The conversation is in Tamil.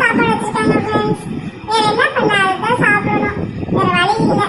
சாப்பாடு வச்சுட்டாங்க ஃப்ரெண்ட்ஸ் வேற என்ன பண்ண? அதுதான் சாப்பிடணும். வேற வழி இல்லை.